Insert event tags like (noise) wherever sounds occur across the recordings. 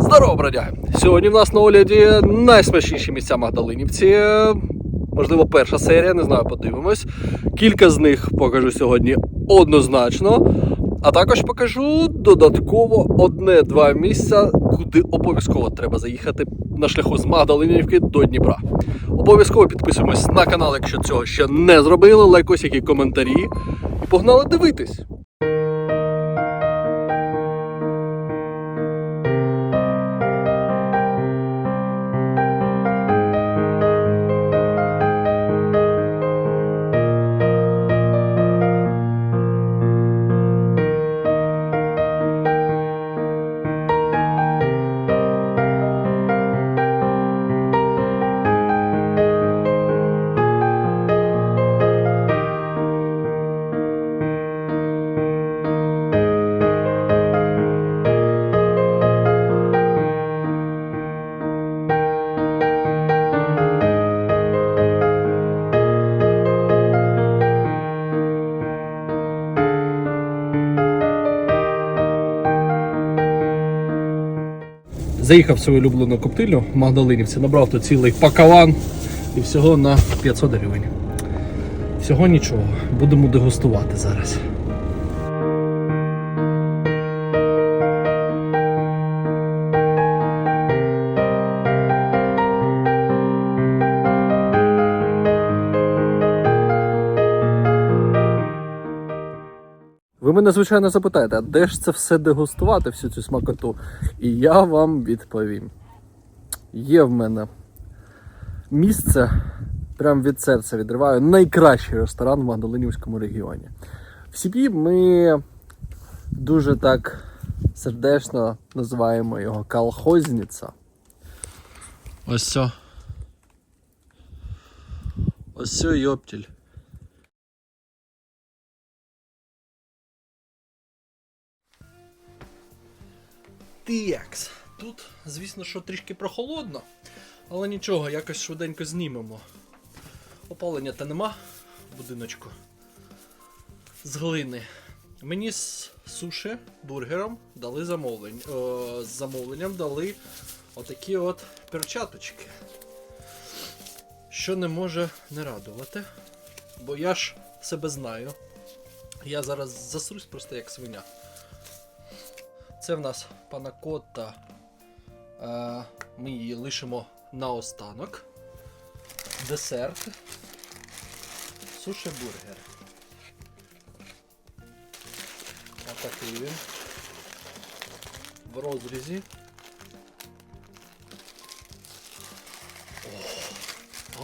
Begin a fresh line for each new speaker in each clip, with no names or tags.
Здорово, бродяги! Сьогодні в нас на огляді найсмачніші місця Магдалинівці. Можливо, перша серія, не знаю, подивимось. Кілька з них покажу сьогодні однозначно. А також покажу додатково одне-два місця, куди обов'язково треба заїхати на шляху з Магдалинівки до Дніпра. Обов'язково підписуємось на канал, якщо цього ще не зробили. Лайкось, які коментарі. І погнали дивитись! Заїхав в свою улюблену коптильню в Магдалинівці, набрав тут цілий пакаван і всього на 500 гривень. Всього нічого, будемо дегустувати зараз. Мене, звичайно, запитаєте, а де ж це все дегустувати, всю цю смакоту? І я вам відповім. Є в мене місце, прям від серця відриваю, найкращий ресторан в Магдалинівському регіоні. В сім'ї ми дуже так сердечно називаємо його колхозниця. Ось. Ось йоптіль. Текс. Тут, звісно, що трішки прохолодно, але нічого, якось швиденько знімемо. Опалення та нема в будиночку. З глини. Мені з суші бургером дали замовлення. О, з замовленням дали отакі от перчаточки. Що не може не радувати. Бо я ж себе знаю. Я зараз засрусь просто як свиня. Це в нас панакотта. Е, Ми її лишимо на останок. Десерт. Суші бургер. Отакий він. В розрізі.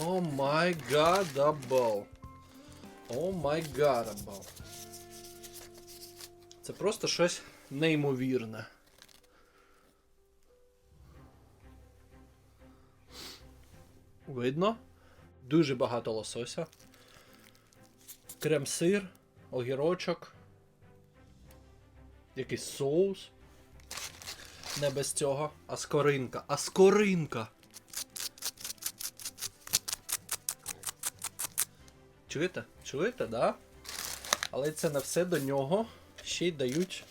О май гадабл. О май гадабл. Це просто щось неймовірне. Видно? Дуже багато лосося. Крем-сир, огірочок. Якийсь соус. Не без цього. А скоринка. А скоринка. Чуєте? Чуєте, да? Але це не все до нього ще й дають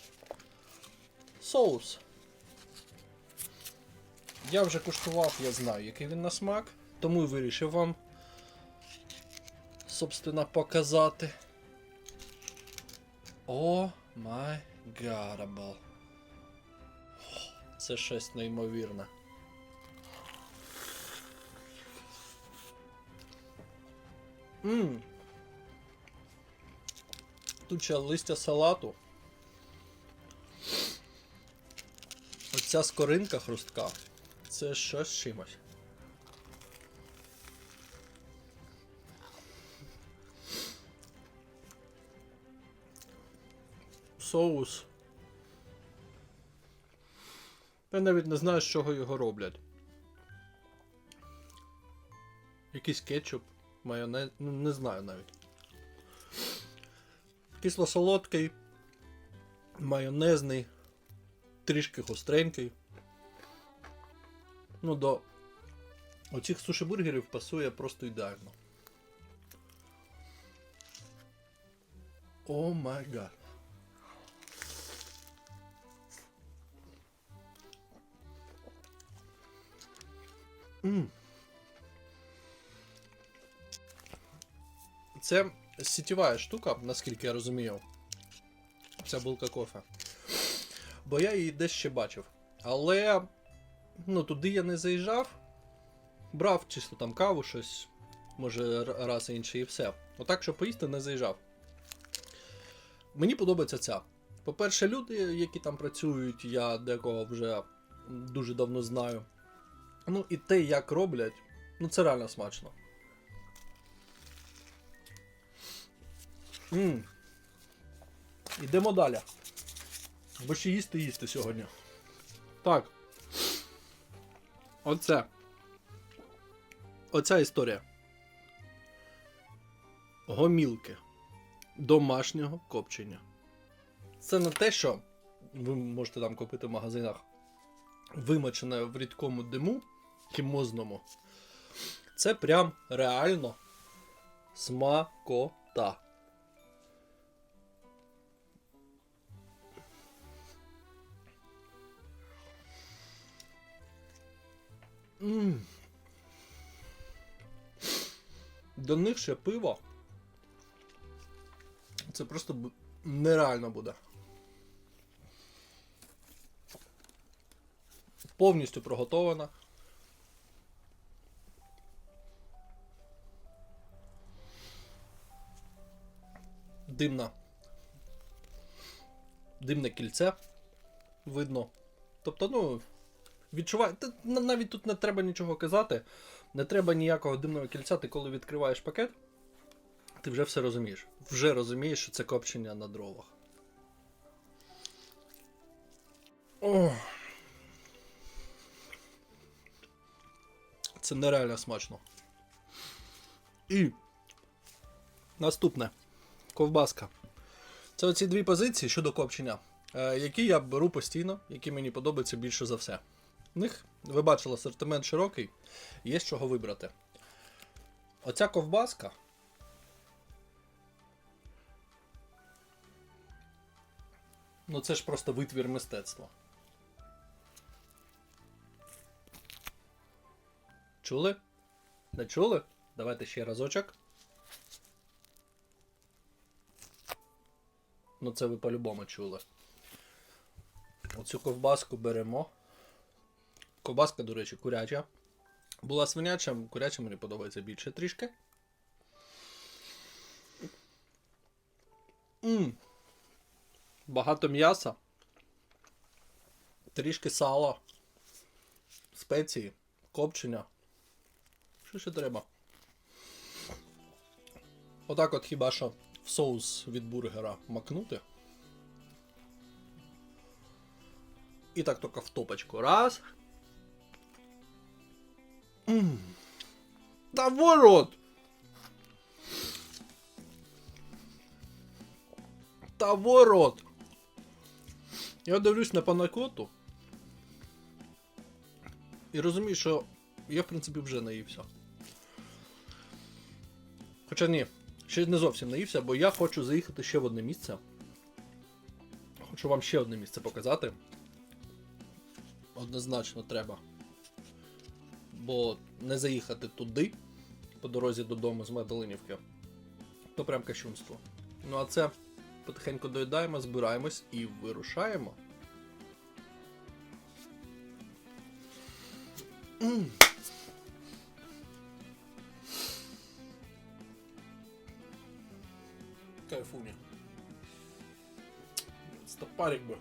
соус. Я вже куштував, я знаю, який він на смак, тому і вирішив вам, собственно, показати. О май гадабл. Це щось неймовірне. Ммм. Тут ще листя салату. Оця скоринка хрустка. Це щось чимось. Соус. Я навіть не знаю, з чого його роблять. Якийсь кетчуп, майонез, ну не знаю навіть. Кисло-солодкий, майонезний, трішки гостренький. Ну, до оцих сушибургерів пасує просто ідеально. О май гад. Це сітєва штука, наскільки я розумію. Ця булка кофе. Бо я її десь ще бачив. Але ну, туди я не заїжджав. Брав чисто там каву, щось, може, раз інший і все. Отак, щоб поїсти, не заїжджав. Мені подобається ця. По-перше, люди, які там працюють, я декого вже дуже давно знаю. Ну і те, як роблять, ну це реально смачно. Мм. Ідемо далі. Бо ще їсти їсти сьогодні. Так. Оце. Оця історія. Гомілки. Домашнього копчення. Це не те, що ви можете там купити в магазинах вимочене в рідкому диму хімозному. Це прям реально смакота. До них ще пиво. Це просто нереально буде. Повністю приготована. Димна. Димне кільце. Видно. Тобто, ну, відчуває. Навіть тут не треба нічого казати. Не треба ніякого димного кільця. Ти коли відкриваєш пакет, ти вже все розумієш. Вже розумієш, що це копчення на дровах. О. Це нереально смачно. І наступне ковбаска. Це оці дві позиції щодо копчення, е, які я беру постійно, які мені подобаються більше за все. В них, ви бачили, асортимент широкий, є з чого вибрати. Оця ковбаска. Ну це ж просто витвір мистецтва. Чули? Не чули? Давайте ще разочок. Ну, це ви по-любому чули. Оцю ковбаску беремо. Ковбаска, до речі, куряча. Була свиняча, куряча мені подобається більше трішки. М. Багато м'яса. Трішки сала. Спеції, копчення. Що ще треба? Отак от хіба що в соус від бургера макнути. І так тільки в топочку. Раз. Та ворот! Та! Я дивлюсь на панакоту. І розумію, що я, в принципі, вже наївся. Хоча ні, ще не зовсім наївся, бо я хочу заїхати ще в одне місце. Хочу вам ще одне місце показати. Однозначно треба. Бо не заїхати туди, по дорозі додому з Медалинівки, то прям кощунство. Ну а це потихеньку доїдаємо, збираємось і вирушаємо. Кайфуня. Стопарик би.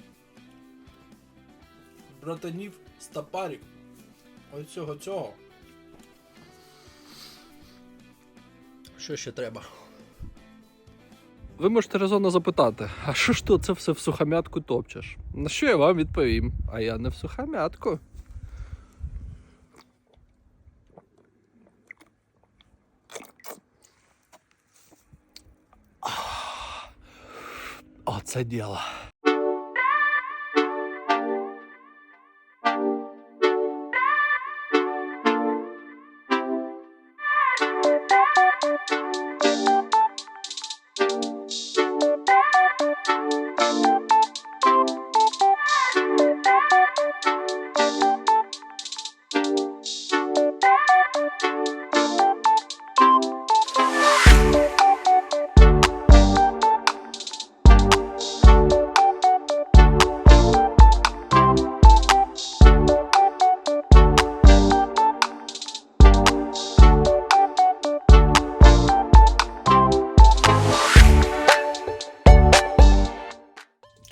Братанів стопарик. Ось цього цього. Що ще треба? Ви можете резонно запитати, а що ж ти це все в сухомятку топчеш? На що я вам відповім? А я не в сухомятку. Оце діло.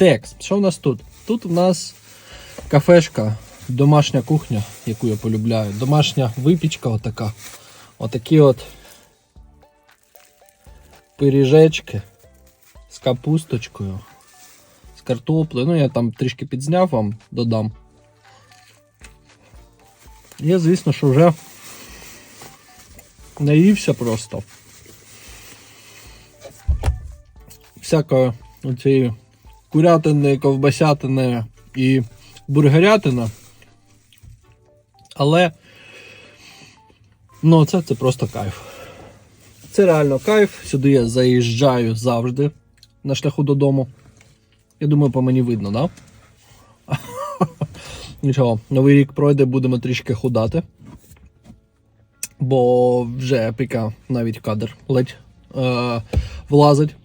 Текст. Що в нас тут? Тут в нас кафешка, домашня кухня, яку я полюбляю. Домашня випічка отака. Отакі от пиріжечки з капусточкою, з картоплею. Ну, я там трішки підзняв вам, додам. Я, звісно, що вже наївся просто. Всякої оцієї курятини, ковбасятини і бургерятина. Але ну, це, це просто кайф. Це реально кайф. Сюди я заїжджаю завжди на шляху додому. Я думаю, по мені видно, да? (laughs) Нічого, новий рік пройде, будемо трішки худати. Бо вже піка навіть кадр ледь е, влазить.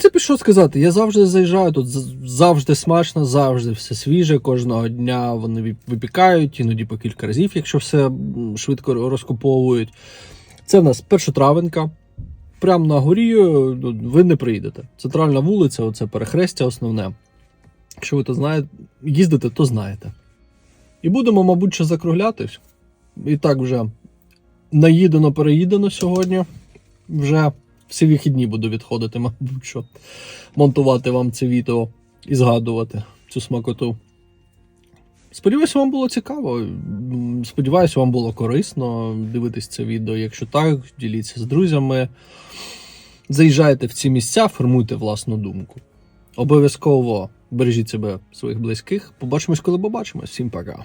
Принципі, що сказати, я завжди заїжджаю, тут завжди смачно, завжди все свіже. Кожного дня вони випікають, іноді по кілька разів, якщо все швидко розкуповують. Це в нас першотравенка. Прямо на горі ну, ви не приїдете. Центральна вулиця, оце перехрестя основне. Якщо ви то знаєте, їздите, то знаєте. І будемо, мабуть, ще закруглятись. І так вже наїдено, переїдено сьогодні. Вже всі вихідні буду відходити, мабуть, що монтувати вам це відео і згадувати цю смакоту. Сподіваюся, вам було цікаво. Сподіваюся, вам було корисно дивитись це відео. Якщо так, діліться з друзями. Заїжджайте в ці місця, формуйте власну думку. Обов'язково бережіть себе, своїх близьких. Побачимось, коли побачимось. Всім пока.